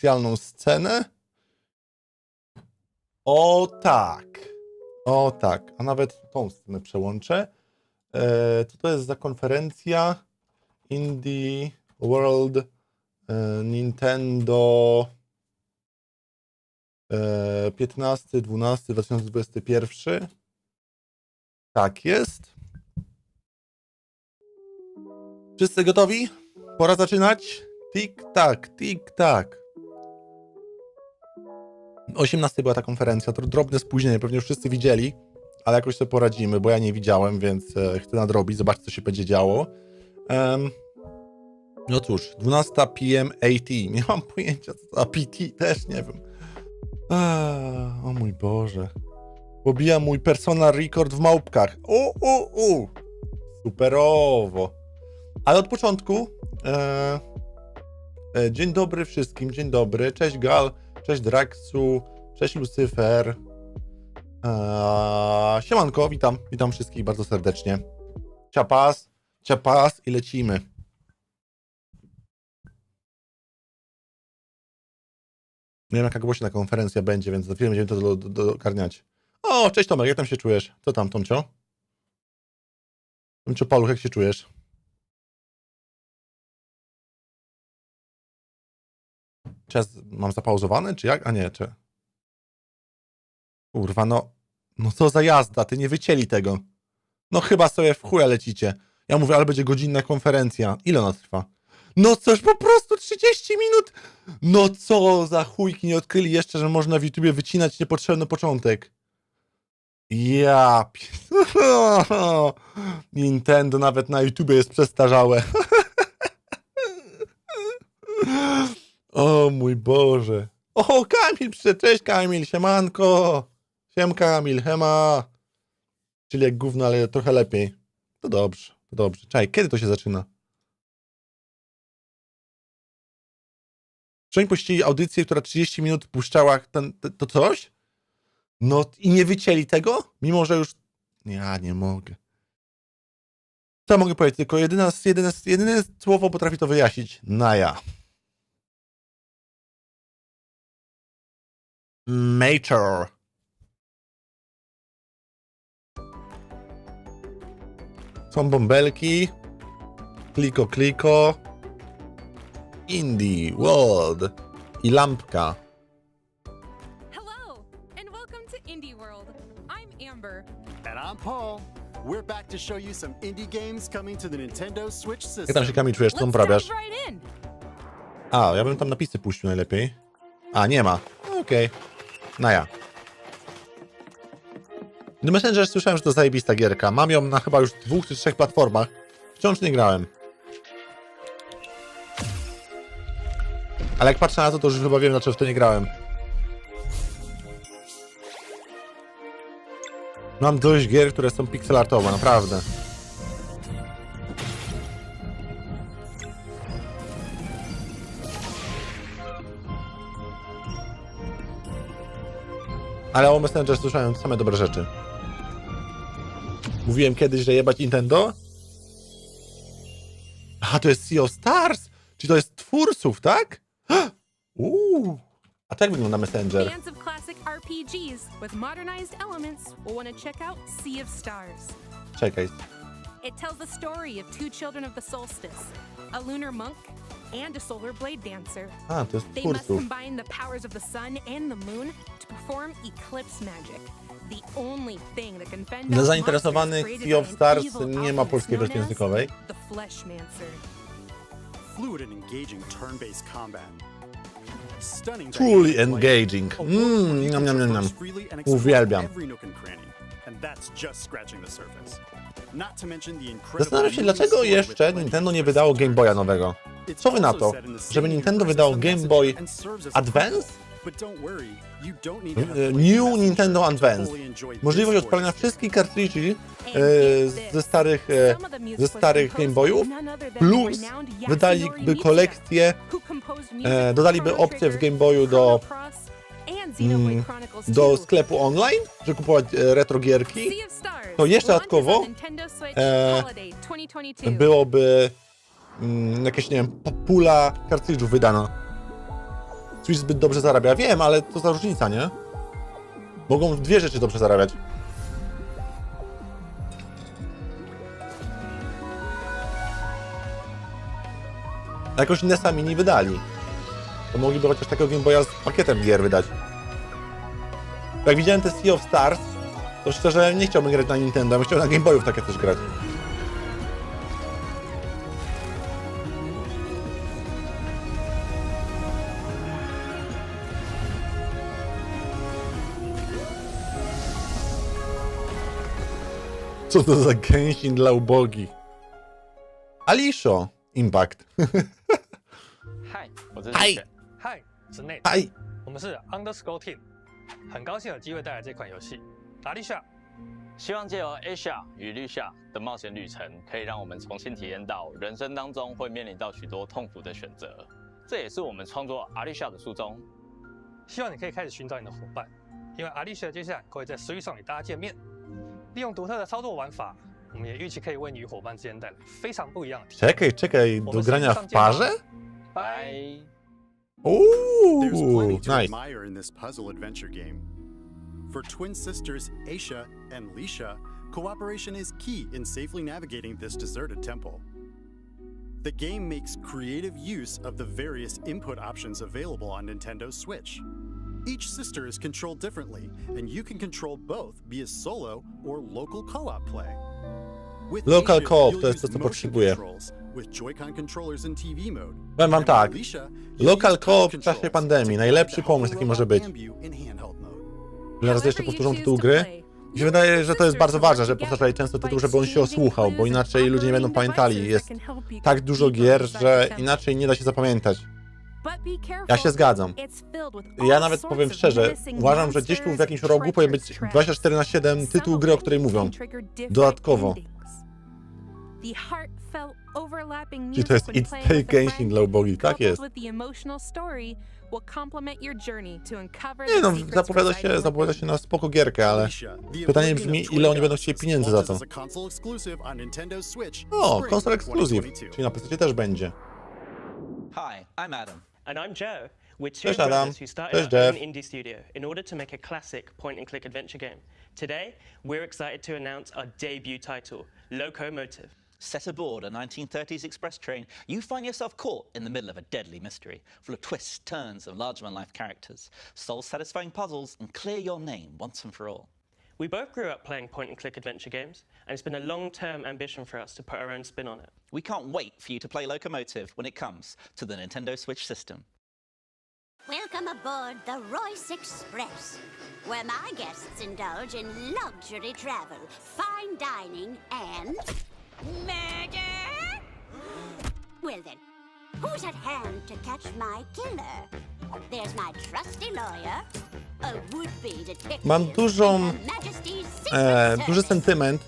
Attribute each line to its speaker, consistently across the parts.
Speaker 1: specjalną scenę. O tak. O tak. A nawet tą scenę przełączę. E, co to jest za konferencja? Indie World e, Nintendo e, 15, 12, 2021. Tak jest. Wszyscy gotowi? Pora zaczynać? Tik-tak, tik-tak. 18 była ta konferencja, to drobne spóźnienie, pewnie już wszyscy widzieli, ale jakoś sobie poradzimy, bo ja nie widziałem, więc e, chcę nadrobić, zobaczyć co się będzie działo. Em, no cóż, 12 PM AT, nie mam pojęcia co to, a PT też nie wiem. O mój Boże. Pobija mój personal record w małpkach. U, u, u. Superowo. Ale od początku. E, e, dzień dobry wszystkim, dzień dobry. Cześć Gal, cześć Draxu, cześć Lucyfer. E, siemanko, witam, witam wszystkich bardzo serdecznie. Ciapas, ciapas i lecimy. Nie wiem, jaka głośna konferencja będzie, więc za chwilę będziemy to do, do, do ogarniać. O, cześć Tomek, jak tam się czujesz? Co tam, Tomcio? Tomcio Paluch, jak się czujesz? Czy mam zapauzowany, czy jak? A nie, czy... Kurwa, no... No co za jazda, ty nie wycięli tego. No chyba sobie w chuja lecicie. Ja mówię, ale będzie godzinna konferencja. Ile ona trwa? No coś, po prostu 30 minut! No co za chujki nie odkryli jeszcze, że można w YouTubie wycinać niepotrzebny początek. Ja... Nintendo nawet na YouTubie jest przestarzałe. O mój Boże. O, Kamil. Cześć Kamil, siemanko. Siemka Kamil, hema. Czyli jak gówno, ale trochę lepiej. To dobrze, to dobrze. Czekaj, kiedy to się zaczyna? Czy oni puścili audycję, która 30 minut puszczała ten, te- to coś? No i nie wycięli tego? Mimo, że już... Ja nie mogę. Co mogę powiedzieć? Tylko jedyne, jedyne, jedyne słowo potrafi to wyjaśnić. Naja. Major. Są bąbelki. Kliko, kliko. Indie, World i lampka.
Speaker 2: Hello, and welcome to Indie World. I'm Amber.
Speaker 3: And I'm Paul. We're back to show you some indie games coming to the Nintendo Switch
Speaker 1: Jak tam
Speaker 3: system.
Speaker 1: się Kamil czujesz? Co
Speaker 2: dive right.
Speaker 1: A, ja bym tam napisy puścił najlepiej. A, nie ma. Okej. No ja. The Messenger słyszałem, że to zajebista gierka. Mam ją na chyba już dwóch czy trzech platformach. Wciąż nie grałem. Ale jak patrzę na to, to już chyba wiem, dlaczego w to nie grałem. Mam dość gier, które są pixelartowe, naprawdę. Ale o Messenger słyszałem same dobre rzeczy. Mówiłem kiedyś, że jebać Nintendo? A, to jest Sea of Stars! Czyli to jest twórców, tak? Uuu. A tak wygląda Messenger.
Speaker 2: Fans of classic RPGs with modernized elements will want to check out Sea of Stars.
Speaker 1: Czekaj.
Speaker 2: It tells the story of two children of the solstice, a lunar monk and a solar blade dancer.
Speaker 1: A, to jest
Speaker 2: They must
Speaker 1: twórców.
Speaker 2: combine the powers of the sun and the moon to perform eclipse magic. The only thing that can fend
Speaker 1: Dla
Speaker 2: off
Speaker 1: zainteresowanych Sea of Stars
Speaker 2: evil
Speaker 1: nie ma polskiej wersji językowej.
Speaker 3: Fluid and engaging turn-based combat.
Speaker 1: Truly engaging. Mmm,
Speaker 3: freely and explore
Speaker 1: Uwielbiam. Zastanawiam się, dlaczego jeszcze Nintendo nie wydało Game Boya nowego. Co wy na to? Żeby Nintendo wydało Game Boy Advance? E, New Nintendo Advance. Możliwość odpalenia wszystkich kartridży e, ze starych, e, ze starych Game Boyów, plus wydaliby kolekcję, dodaliby opcję w Game Boyu do, mm, do
Speaker 2: 2.
Speaker 1: sklepu online, żeby kupować retro gierki. To jeszcze dodatkowo, e,
Speaker 2: Holiday 2022.
Speaker 1: Byłoby mm, jakieś, nie wiem, pula kartridżów wydana. Switch zbyt dobrze zarabia. Wiem, ale to za różnica, nie? Mogą dwie rzeczy dobrze zarabiać. A Jakoś inne sami nie wydali. To mogliby chociaż takiego Game Boya z pakietem gier wydać. Jak widziałem te Sea of Stars, to szczerze nie chciałbym grać na Nintendo, bym chciał na Game Boyu w takie coś grać. Co to za gęsin dla ubogich? Alisho! Impact.
Speaker 4: 嗨，我是
Speaker 1: 嗨
Speaker 4: 李雪
Speaker 5: 嗨，我是 Nate，
Speaker 1: 嗨，
Speaker 5: 我们是 Underscore Team，很高兴有机会带来这款游戏。达利夏，
Speaker 4: 希望借由 Asia 与绿夏的冒险旅程，可以让我们重新体验到人生当中会面临到许多痛苦的选择。这也是我们创作阿丽夏的初衷。
Speaker 5: 希望你可以开始寻找你的伙伴，因为阿丽夏接下来会在 Switch 上与大家见面。利用独特的操作玩法，我们也预期可以为你与伙伴之间带来非常不一样的体验。
Speaker 1: Czekaj, czekaj, do grania w parze?
Speaker 4: 拜。
Speaker 3: There's plenty
Speaker 1: Uuu,
Speaker 3: to
Speaker 1: nice.
Speaker 3: admire in this puzzle adventure game. For twin sisters Aisha and Lisha, cooperation is key in safely navigating this deserted temple. The game makes creative use of the various input options available on Nintendo Switch. Each sister is controlled differently, and you can control both via solo or local co-op play. With
Speaker 1: Local co-op
Speaker 3: you'll
Speaker 1: to jest to,
Speaker 3: use
Speaker 1: co
Speaker 3: motion
Speaker 1: potrzebuję.
Speaker 3: controls With Joy-Con controllers in TV mode.
Speaker 1: Powiem wam tak, Local co-op w czasie pandemii, najlepszy pomysł, jaki może być. Ile razy jeszcze powtórzą tytuł gry? Mi się wydaje, że to jest bardzo ważne, że powtarzali często tytuł, żeby on się osłuchał, bo inaczej ludzie nie będą pamiętali. Jest tak dużo gier, że inaczej nie da się zapamiętać. Ja się zgadzam. Ja nawet powiem szczerze, uważam, że gdzieś tu w jakimś rogu powinien być 24 na 7 tytuł gry, o której mówią. Dodatkowo.
Speaker 2: Czy
Speaker 1: to jest It's Take Genshin dla ubogich, tak jest. Nie no, zapowiada się, zapowiada się na spoko gierkę, ale... Pytanie brzmi, ile oni będą chcieli pieniędzy za to? O, konsol exclusive,
Speaker 3: 2022.
Speaker 1: czyli na PC też będzie.
Speaker 6: Hi, I'm Adam.
Speaker 7: And I'm Joe. We're two
Speaker 1: Cześć, Adam.
Speaker 7: brothers who started
Speaker 1: Cześć,
Speaker 7: our own indie studio in order to make a classic point-and-click adventure game. Today, we're excited to announce our debut title, Locomotive.
Speaker 6: Set aboard a 1930s express train, you find yourself caught in the middle of a deadly mystery, full of twists, turns, and larger than life characters. Solve satisfying puzzles and clear your name once and for all.
Speaker 7: We both grew up playing point-and-click adventure games, and it's been a long-term ambition for us to put our own spin on it.
Speaker 6: We can't wait for you to play Locomotive when it comes to the Nintendo Switch system.
Speaker 8: Welcome aboard the Royce Express, where my guests indulge in luxury travel, fine dining, and murder. Well then, who's at hand to catch my killer? There's my trusty lawyer, a would-be detective.
Speaker 1: Mam dużą, e, duży sentyment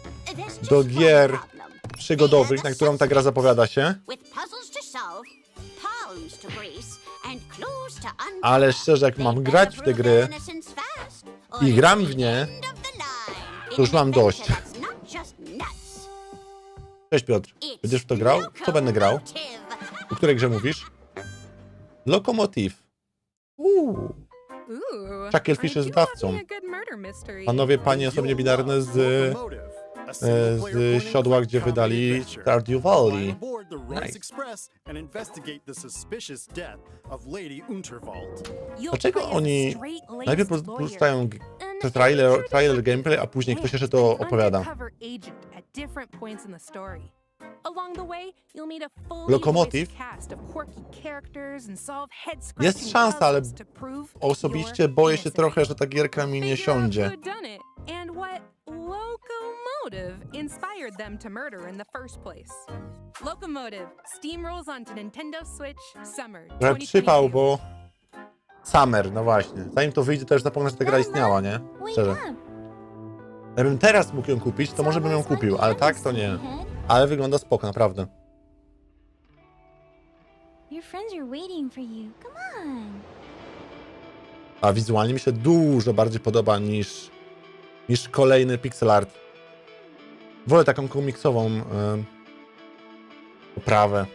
Speaker 1: do gier przygodowych, na którą ta gra zapowiada się. Ale szczerze, jak mam grać w te gry i gram w nie, to już mam dość. Cześć Piotr, będziesz w to grał? Co będę grał? O której grze mówisz? Lokomotiv. Uuu. Chucklefish jest dawcą. Panowie, panie, osoby niebinarne z, e, z siodła, gdzie wydali. Stardew Valley. Nice. Dlaczego oni najpierw puszczają trailer, trailer gameplay, a później ktoś jeszcze to opowiada? Lokomotiv? Jest szansa, ale Osobiście boję się trochę, że ta gierka mi nie siądzie.
Speaker 2: And what locomotive inspired them to murder in the first place? Locomotive steamrolls onto Nintendo Switch Summer
Speaker 1: Trochę
Speaker 2: 2022.
Speaker 1: przypał, bo... Summer, no właśnie. Zanim to wyjdzie, to już zapomnę, że ta gra istniała, nie? Szczerze. Jakbym teraz mógł ją kupić, to może bym ją kupił, ale tak to nie. Ale wygląda spoko, naprawdę.
Speaker 9: Your friends are waiting for you. Come on.
Speaker 1: A wizualnie mi się dużo bardziej podoba niż, niż kolejny pixel art. Wolę taką komiksową em, oprawę.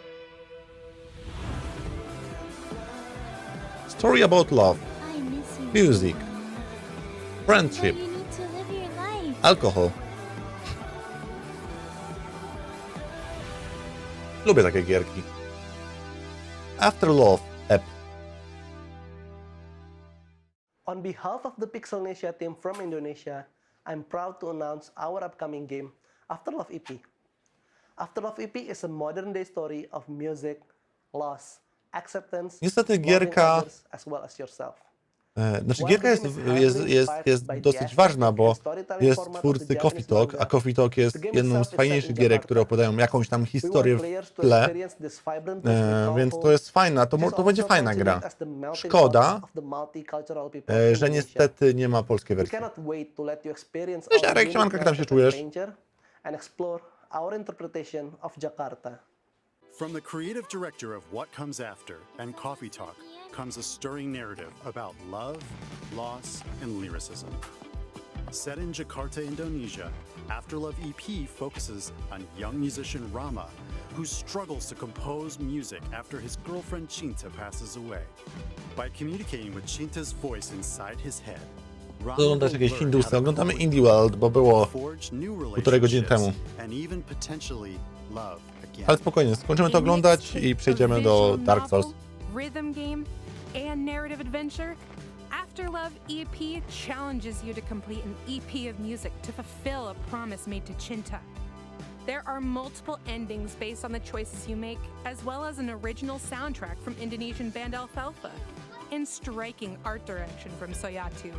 Speaker 1: Story about love,
Speaker 9: I miss you.
Speaker 1: music, friendship,
Speaker 9: you need to live your life.
Speaker 1: alkohol. Lubię takie gierki. After Love, App.
Speaker 10: On behalf of the Pixelnesia team from Indonesia, I'm proud to announce our upcoming game, After Love EP. After Love EP is a modern day story of music, loss, acceptance,
Speaker 1: Niestety
Speaker 10: loving
Speaker 1: gierka-
Speaker 10: others as well as yourself.
Speaker 1: E, Znaczy gierka jest, jest, jest, jest dosyć ważna, bo jest twórcy Coffee Talk, a. Coffee Talk jest jedną z fajniejszych gierek, które opowiadają jakąś tam historię w tle, e, więc to jest fajna, to, to będzie fajna gra. Szkoda, e, że niestety nie ma polskiej
Speaker 10: We
Speaker 1: wersji. Cześć, Arek,
Speaker 10: unique
Speaker 1: siemanko, jak tam się czujesz?
Speaker 10: adventure and explore our interpretation of Jakarta.
Speaker 3: From the creative director of What Comes After and Coffee Talk comes a stirring narrative about love, loss, and lyricism. Set in Jakarta, Indonesia, Afterlove EP focuses on young musician Rama, who struggles to compose music after his girlfriend Chinta passes away. By communicating with Chinta's voice inside his head, Rama
Speaker 1: Oglądasz
Speaker 3: will
Speaker 1: jakieś
Speaker 3: learn to
Speaker 1: oglądamy Indie World, bo było,
Speaker 3: forge new
Speaker 1: półtorej godziny
Speaker 3: relationships
Speaker 1: temu.
Speaker 3: and even potentially love again.
Speaker 1: Ale spokojnie, skończymy to
Speaker 2: A
Speaker 1: oglądać i przejdziemy do Dark Souls.
Speaker 2: Novel, Rhythm game and narrative adventure. Afterlove EP challenges you to complete an EP of music to fulfill a promise made to Chinta. There are multiple endings based on the choices you make, as well as an original soundtrack from Indonesian band Alfalfa, and striking art direction from Soyatu.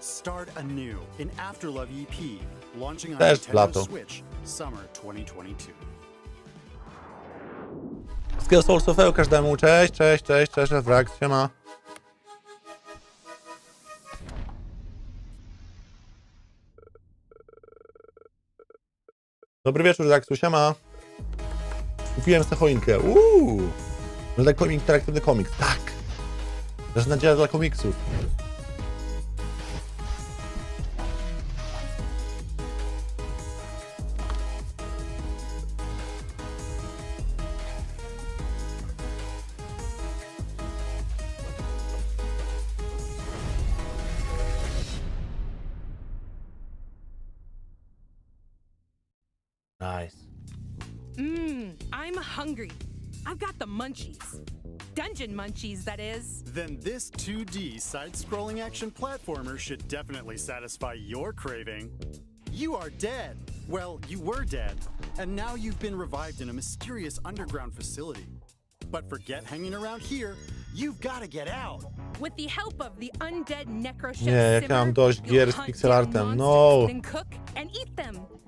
Speaker 3: Start anew in Afterlove EP, launching on
Speaker 1: Też
Speaker 3: Nintendo. Switch summer 2022.
Speaker 1: Wszystkiego Soulsowego każdemu, cześć, cześć, cześć, cześć, Wrak, siema. Dobry wieczór, Zaksu, siema. Kupiłem sobie choinkę, uuu. No tak komik, interaktywny komiks, tak. Też nadzieja dla komiksów. Nice.
Speaker 2: Mmm, I'm hungry. I've got the munchies. Dungeon munchies, that is.
Speaker 3: Then this 2D side scrolling action platformer should definitely satisfy your craving. You are dead. Well, you were dead, and now you've been revived in a mysterious underground facility. But forget hanging around here. You've got to get out.
Speaker 2: With the help of the undead necrochef
Speaker 1: Nie, jak ja mam
Speaker 2: Simmer,
Speaker 1: dość
Speaker 2: you'll
Speaker 1: gier z
Speaker 2: hunt
Speaker 1: pixelartem,
Speaker 2: down
Speaker 1: no.
Speaker 2: monsters, Then cook and eat them.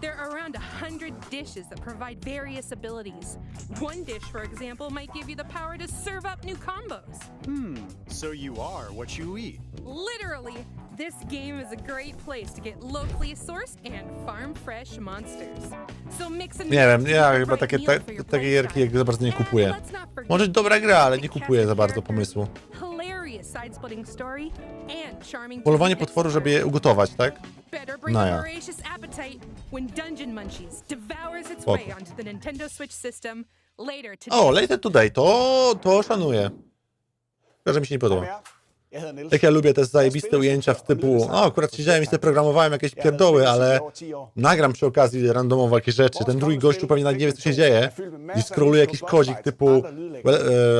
Speaker 2: There are around a hundred dishes that provide various abilities. One dish, for example, might give you the power to serve up new combos.
Speaker 3: Hmm, so you are what you eat.
Speaker 2: Literally, this game is a great place to get locally sourced and farm fresh monsters. So mix and
Speaker 1: Nie wiem, ja chyba takie,
Speaker 2: meal
Speaker 1: te,
Speaker 2: for your
Speaker 1: takie gierki jak za bardzo nie kupuję.
Speaker 2: let's not forget
Speaker 1: Może dobra gra, ale nie kupuję za bardzo
Speaker 2: cast of
Speaker 1: pomysłu. Polowanie potworu, żeby je ugotować, tak? No ja. Spoko.
Speaker 2: way onto the Nintendo Switch system later today.
Speaker 1: O, Later Today, to, to szanuję. Że mi się nie podoba. Jak ja lubię te zajebiste ujęcia w typu, o, akurat siedziałem i sobie programowałem jakieś pierdoły, ale nagram przy okazji randomowo jakieś rzeczy. Ten drugi gościu pewnie nawet nie wie, co się dzieje i scrolluje jakiś kodzik typu e,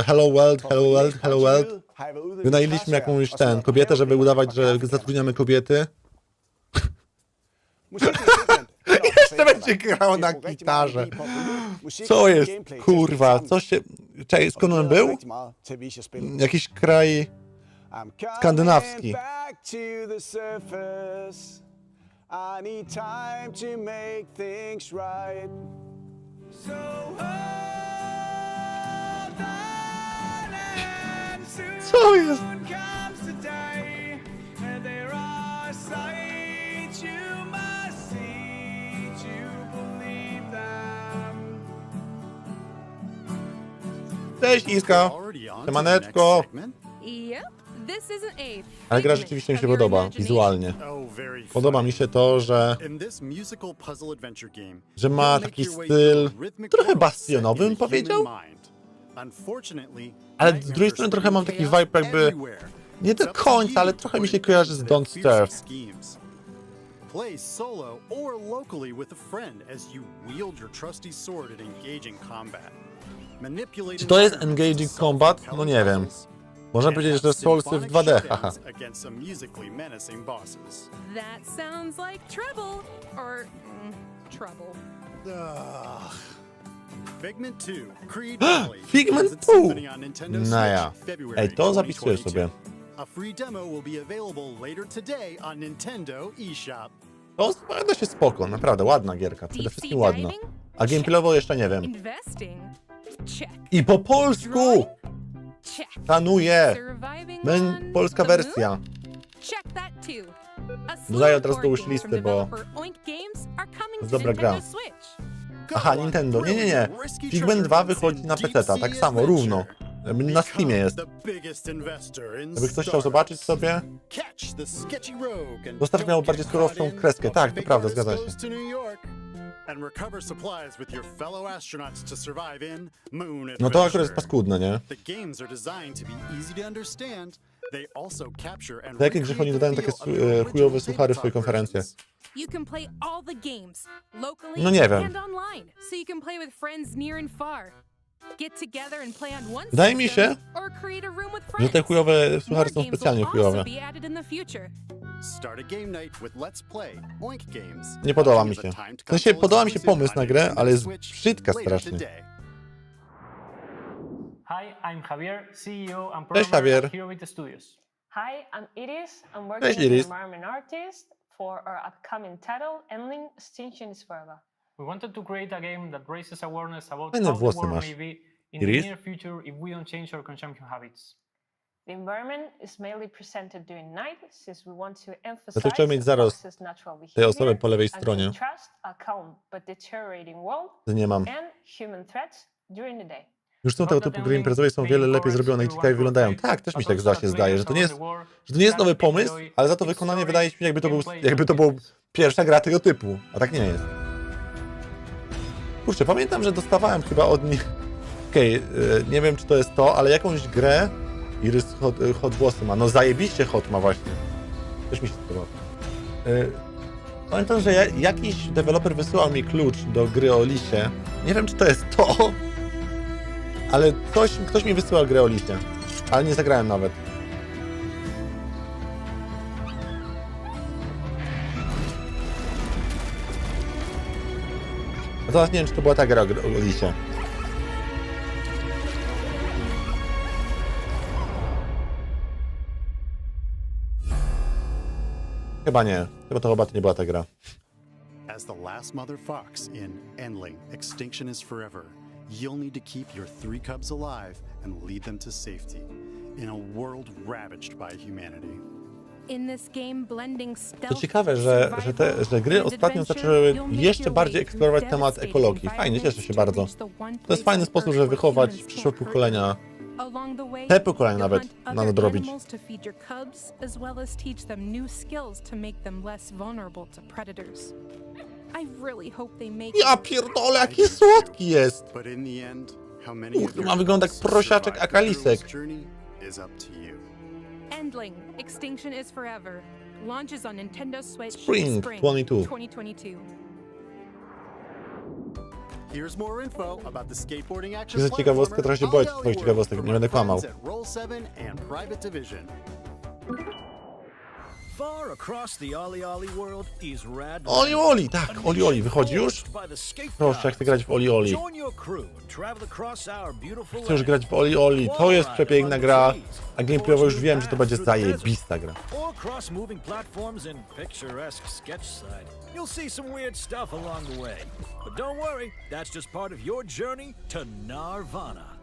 Speaker 1: hello world, hello world, hello world. Wynajęliśmy jakąś ten, kobietę, żeby udawać, że zatrudniamy kobiety. Jeszcze będzie grał na gitarze. Co jest? Kurwa, co się... Czekaj, skąd on był? Jakiś kraj... skandynawski.
Speaker 11: I need time to make things right. So hold on and soon
Speaker 1: Co jest? Cześć Iska! Siemaneczko!
Speaker 2: Yep,
Speaker 1: Ale gra rzeczywiście mi się podoba, wizualnie.
Speaker 3: Oh,
Speaker 1: Podoba mi się to, że, że ma taki styl trochę bastionowy, bym powiedział. Ale z drugiej strony trochę mam taki vibe jakby... Nie do końca, ale trochę mi się kojarzy z Don't Starve.
Speaker 3: Play solo or locally with a friend as you wield your trusty sword in engaging combat.
Speaker 1: Czy to jest engaging combat? No nie wiem. Można powiedzieć, że Soulsy w
Speaker 3: symphonic
Speaker 1: 2D, haha.
Speaker 3: showdowns against some musically menacing bosses.
Speaker 2: That sounds like trouble. Or mm, trouble.
Speaker 3: Ugh. Figment 2, Creed Valley.
Speaker 1: Figment
Speaker 3: Transit
Speaker 1: 2!
Speaker 3: Symphony on Nintendo
Speaker 1: No
Speaker 3: Switch,
Speaker 1: ja.
Speaker 3: February
Speaker 1: Ej, to zapisuję
Speaker 3: 2022.
Speaker 1: sobie.
Speaker 3: A free demo will be available later today on Nintendo eShop.
Speaker 1: To zapowiada się spoko, naprawdę, ładna gierka, przede wszystkim ładna. A gameplayowo jeszcze nie wiem.
Speaker 2: Investing? Check.
Speaker 1: I po polsku! Szanuję! Men, polska wersja. Dodaję od razu do
Speaker 2: from
Speaker 1: bo- jest dobra gra. Aha, Nintendo, nie, nie, nie. Figment 2 wychodzi na PC, tak samo, równo. Na Steamie jest. Jakby ktoś chciał zobaczyć sobie, Zostaw miał bardziej surowszą kreskę. Tak, to prawda, zgadza się.
Speaker 3: And recover supplies with your fellow astronauts to survive in Moon
Speaker 1: no to akurat jest
Speaker 3: Adventure.
Speaker 1: paskudne, nie?
Speaker 3: The games are designed to be easy to understand. They also capture and
Speaker 1: grzech oni dodają takie su- e, chujowe suchary w swoje konferencje?
Speaker 2: You can play all the games, locally
Speaker 1: No nie wiem.
Speaker 2: and online, so you can play with friends near and far. Get together and play on one
Speaker 1: Wydaje mi się,
Speaker 2: or create a room with
Speaker 1: Że
Speaker 2: friends.
Speaker 1: te chujowe suchary są
Speaker 2: games will
Speaker 1: specjalnie
Speaker 2: also
Speaker 1: chujowe.
Speaker 2: be added in the future.
Speaker 3: Start a game night with Let's Play Oink Games.
Speaker 1: Nie podoba mi się. W sensie podoba mi się pomysł na grę, ale jest brzydka strasznie.
Speaker 3: today.
Speaker 12: Hi, I'm Javier, CEO and
Speaker 1: Cześć, Javier.
Speaker 12: at Heroic Studios.
Speaker 13: Hi, I'm Iris. I'm working
Speaker 1: Cześć,
Speaker 13: as an
Speaker 1: Iris.
Speaker 13: environment artist for our upcoming title, Endling Extinction is Forever.
Speaker 12: We wanted to create a game that raises awareness about
Speaker 1: Fajne
Speaker 12: how the
Speaker 1: włosy
Speaker 12: world
Speaker 1: masz.
Speaker 12: may be in
Speaker 1: Iris?
Speaker 12: the near future if we don't change our consumption habits.
Speaker 13: The environment is mainly presented during night, since we want to emphasize
Speaker 1: Ja to chciałem mieć zaraz
Speaker 13: fox's natural
Speaker 1: tej
Speaker 13: behavior
Speaker 1: osoby po lewej
Speaker 13: and
Speaker 1: stronie.
Speaker 13: contrast a calm but deteriorating world
Speaker 1: Nie mam.
Speaker 13: and human threats during the day.
Speaker 1: Już są tego typu gry imprezowe są wiele lepiej zrobione i ciekawie wyglądają. Tak, też mi się tak właśnie zdaje, że to nie jest, że to nie jest nowy pomysł, ale za to wykonanie wydaje się mi jakby to był, jakby to był pierwsza gra tego typu, a tak nie jest. Kurczę, pamiętam, że dostawałem chyba od nich, okej, y, nie wiem czy to jest to, ale jakąś grę Iris hot, y, hot włosy ma, no zajebiście hot ma właśnie. Też mi się podoba. Y, Pamiętam, że ja, jakiś deweloper wysyłał mi klucz do gry o lisie. Nie wiem, czy to jest to, ale ktoś, ktoś mi wysyłał grę o liście. Ale nie zagrałem nawet. A nie wiem, czy to była ta gra liście. Chyba nie. Chyba to chyba to nie była ta gra.
Speaker 3: As the last mother fox in Endling Extinction is Forever, you'll need to keep your three cubs alive and lead them to safety in a world ravaged by humanity.
Speaker 1: To ciekawe, że, że, te, że gry ostatnio zaczęły jeszcze bardziej eksplorować temat ekologii. Fajnie, cieszę się bardzo.
Speaker 2: to
Speaker 1: jest fajny sposób, żeby wychować przyszłe pokolenia. Te pokolenia nawet na nadrobić. Ja pierdolę, jaki słodki jest! Kurde, ma wyglądać
Speaker 3: cubs
Speaker 1: jak prosiaczek akalisek.
Speaker 2: Endling Extinction is Forever launches on Nintendo Switch
Speaker 1: Spring 22.
Speaker 2: 2022.
Speaker 3: Here's more info about the skateboarding action
Speaker 1: Jest ciekawostka, trochę się boję
Speaker 3: platformer
Speaker 1: twoich ciekawostek,
Speaker 3: from
Speaker 1: nie będę
Speaker 3: our
Speaker 1: kłamał.
Speaker 11: Far across the Oli Oli world is Rad
Speaker 1: Oli Oli, tak, Oli Oli, wychodzi już? Proszę, jak chcę grać w Oli Oli.
Speaker 11: Join your crew and travel across our beautiful
Speaker 1: Chcę już grać w Oli Oli, to jest przepiękna gra, a gameplayowo już wiem, że to będzie zajebista gra.
Speaker 11: or cross moving platforms in picturesque sketchside. You'll see some weird stuff along the way. But don't worry, that's just part of your journey to Narvana.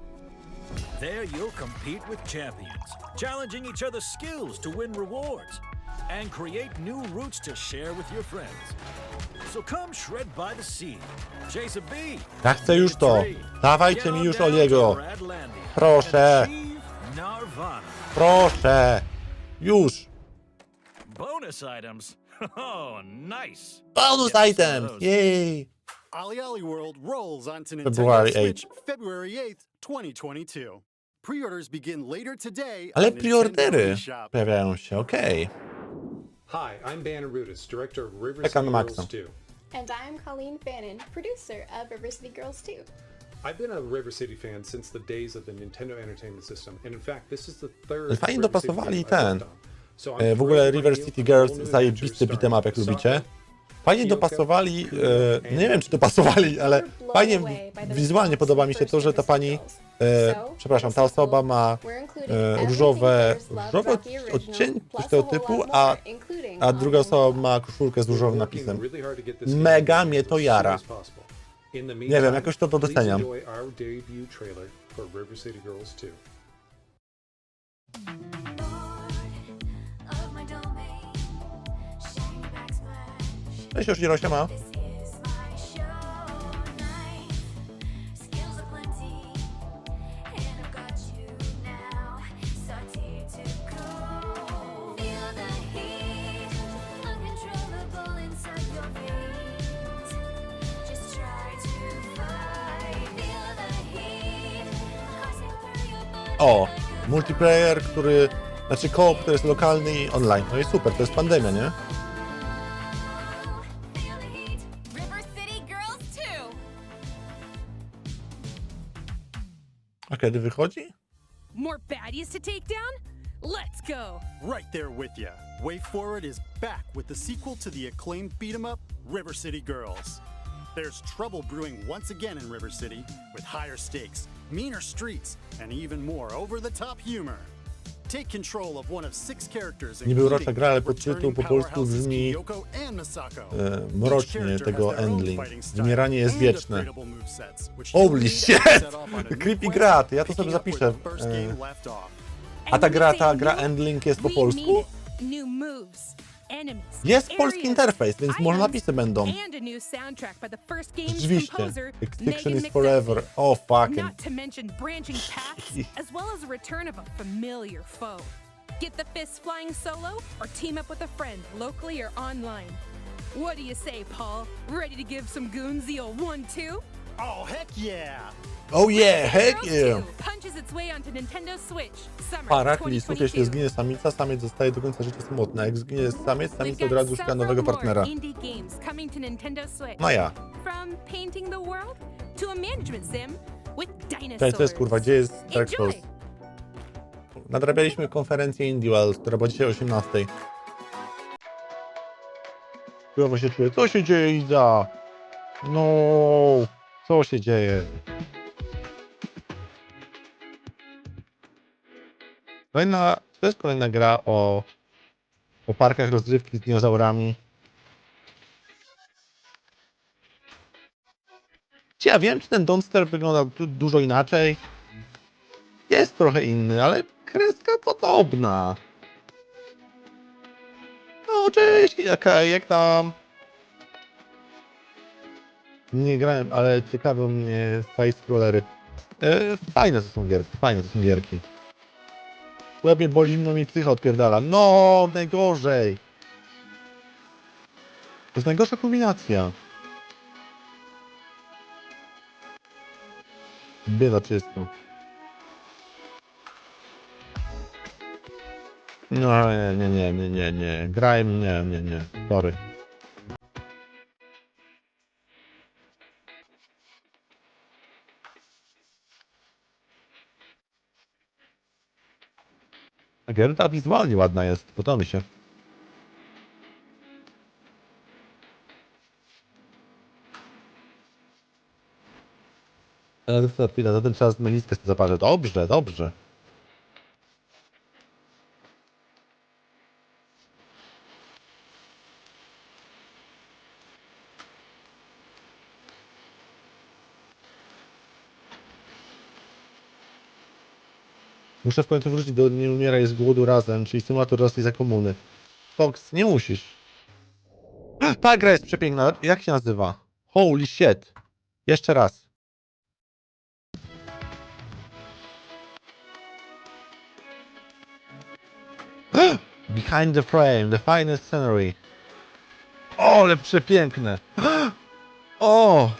Speaker 11: There you'll compete with champions, challenging each other's skills to win rewards, and create new routes to share with your friends. So come shred by the sea, chase a bee,
Speaker 1: Ja chcę już to. Dawajcie mi już Oliego. Proszę. Proszę. Już.
Speaker 11: Bonus items. Oh, nice.
Speaker 1: Bonus items. Jej.
Speaker 3: Ollie Ollie World rolls onto Nintendo
Speaker 1: February
Speaker 3: Switch February 8th, 2022. Pre-orders begin later today
Speaker 1: Ale preordery pojawiają się, okej.
Speaker 14: Hi, I'm Banner Rudis, director of River City Girls
Speaker 1: Maxa.
Speaker 14: 2.
Speaker 9: And I'm Colleen Bannon, producer of River City Girls 2.
Speaker 14: I've been a River City fan since the days of the Nintendo Entertainment System, and in fact, this is the third.
Speaker 1: Fajnie
Speaker 14: River City
Speaker 1: dopasowali
Speaker 14: game I've
Speaker 1: ten.
Speaker 14: worked on. So I'm
Speaker 1: E, W
Speaker 14: thrilled
Speaker 1: ogóle
Speaker 14: to
Speaker 1: River City Girls,
Speaker 14: whole new
Speaker 1: zajebisty beat'em up, jak
Speaker 14: starring
Speaker 1: lubicie.
Speaker 14: Sokka,
Speaker 1: Fajnie dopasowali, e, nie wiem czy dopasowali, ale fajnie wizualnie podoba mi się to, że ta pani. E, przepraszam, ta osoba ma e, różowe, różowe
Speaker 9: a
Speaker 1: tego typu, a, a druga
Speaker 9: online
Speaker 1: osoba ma koszulkę z różowym napisem. Mega mnie to jara. Nie wiem, jakoś to to doceniam.
Speaker 14: enjoy our debut trailer
Speaker 1: O, multiplayer, który, znaczy koop, który jest lokalny i online. No i super, to jest pandemia, nie?
Speaker 2: River City Girls 2.
Speaker 1: A kiedy wychodzi?
Speaker 2: More baddies to take down? Let's go.
Speaker 3: Right there with ya. Way Forward is back with the sequel to the acclaimed beat 'em up, River City Girls. There's trouble brewing once again in River City with higher stakes, meaner streets, and even more over-the-top humor. Take control of one of six characters,
Speaker 1: Niby urocza
Speaker 3: including
Speaker 1: gra, ale podtytuł
Speaker 3: returning
Speaker 1: po polsku
Speaker 3: powerhouses
Speaker 1: brzmi
Speaker 3: Kyoko and Masako.
Speaker 1: e, mrocznie tego endling. Wymieranie jest wieczne. Holy shit! Creepy gra, ja to sobie zapiszę. E. A ta gra, ta gra
Speaker 2: new,
Speaker 1: Endlink jest po polsku?
Speaker 2: New moves,
Speaker 1: Jest polski
Speaker 2: areas,
Speaker 1: interfejs, więc może
Speaker 2: items,
Speaker 1: napisy będą.
Speaker 2: And a new soundtrack by the first game's
Speaker 1: Rzeczywiście.
Speaker 2: composer,
Speaker 1: Extinction
Speaker 2: Megan
Speaker 1: is forever. Oh fucking.
Speaker 2: Not to mention branching paths, as well as a return of a familiar foe. Get the fists flying solo, or team up with a friend, locally or online. What do you say, Paul? Ready to give some goons the old one-two?
Speaker 3: Oh, heck yeah!
Speaker 1: Oh yeah, heck yeah!
Speaker 2: 2 punches its way onto Nintendo Switch. Summer
Speaker 1: Parach, listów, jeśli
Speaker 2: 2022.
Speaker 1: zginie samica, samiec zostaje do końca życia samotny. Jak zginie samiec,
Speaker 2: got
Speaker 1: od razu szuka nowego partnera.
Speaker 2: indie games coming to Nintendo Switch.
Speaker 1: Ja.
Speaker 2: From painting the world to a management sim with dinosaurs.
Speaker 1: Cześć, to jest kurwa, gdzie jest Dark. Souls? Nadrabialiśmy konferencję Indie World, która była dzisiaj o 18. Chujowo się czuję. Co się dzieje, Iza? No, co się dzieje? Kolejna, to jest kolejna gra o, o parkach rozrywki z dinozaurami. Ja wiem, czy ten Donster wygląda du- dużo inaczej? Jest trochę inny, ale kreska podobna. No, cześć, jaka, jak tam? Nie grałem, ale ciekawią mnie side scrollery. E, fajne to są gierki, fajne to są gierki. Łeb mnie boli, mi psycha odpierdala. No, najgorzej. To jest najgorsza kombinacja. Bieda czysto. No nie, nie, nie, nie, nie, nie. Grałem, nie, nie, nie. Sorry. Gerda wizualnie ładna jest, podoba mi się. Ale za chwilę, za ten czas meliskę sobie zaparzę. Dobrze, dobrze. Muszę w końcu wrócić do Nie umieraj z głodu razem, czyli symulator Rosji za komuny. Fox, nie musisz. Ta gra jest przepiękna. Jak się nazywa? Holy shit. Jeszcze raz. Behind the frame, the finest scenery. O, ale przepiękne. O!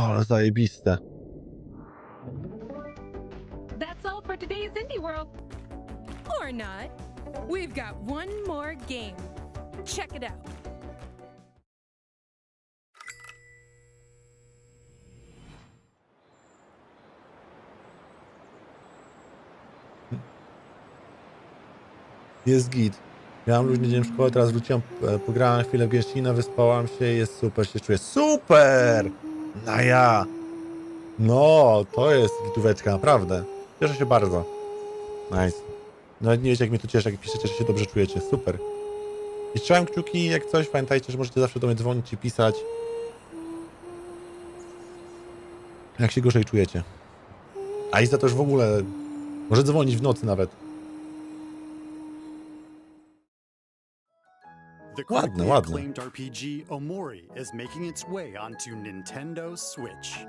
Speaker 1: O, zajebiste.
Speaker 2: That's all for today's Indie World. Or not. We've got one more game. Check it out.
Speaker 1: Jest git. Miałem luźny dzień w szkole, teraz wróciłem, e, pograłem chwilę w Genshin'a, wyspałam się, jest super, się czuję. Super! No ja! No, to jest gitóweczka, naprawdę. Cieszę się bardzo. Nice. Nawet nie wiecie, jak mnie to cieszy, jak piszecie, że się dobrze czujecie. Super. I trzymałem kciuki, jak coś, pamiętajcie, że możecie zawsze do mnie dzwonić i pisać. Jak się gorzej czujecie. A Iza też w ogóle może dzwonić w nocy nawet.
Speaker 3: The
Speaker 1: Ładne,
Speaker 3: critically
Speaker 1: ładne.
Speaker 3: acclaimed RPG Omori is making its way onto Nintendo Switch.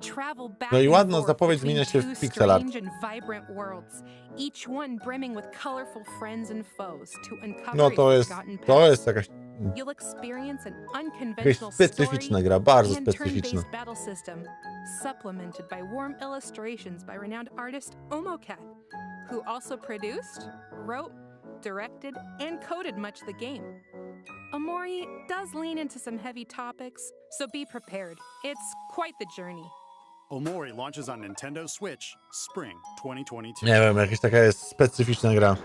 Speaker 2: Travel back
Speaker 1: No i
Speaker 2: forth
Speaker 1: zapowiedź zmienia się
Speaker 2: two
Speaker 1: w pixel art.
Speaker 2: strange and vibrant worlds, each one brimming with colorful friends and foes to uncover
Speaker 1: No to jest,
Speaker 2: forgotten
Speaker 1: to jest jakaś
Speaker 2: You'll experience an
Speaker 1: Jakaś
Speaker 2: unconventional
Speaker 1: specyficzna
Speaker 2: story
Speaker 1: gra, bardzo
Speaker 2: and
Speaker 1: specyficzna.
Speaker 2: turn-based battle system, supplemented by warm illustrations by renowned artist Omocat, who also produced, wrote, directed, and coded much of the game. Amori does lean into some heavy topics, so be prepared. It's quite the journey.
Speaker 3: Omori launches on Nintendo Switch spring 2022.
Speaker 1: Nie wiem, jakaś taka jest specyficzna gra.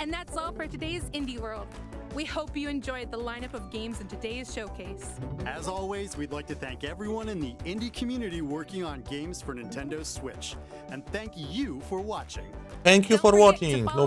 Speaker 2: And that's all for today's Indie World. We hope you enjoyed the lineup of games in today's showcase.
Speaker 3: As always, we'd like to thank everyone in the indie community working on games for Nintendo Switch. And thank you for watching.
Speaker 1: Thank you
Speaker 2: Don't
Speaker 1: for watching. No
Speaker 2: our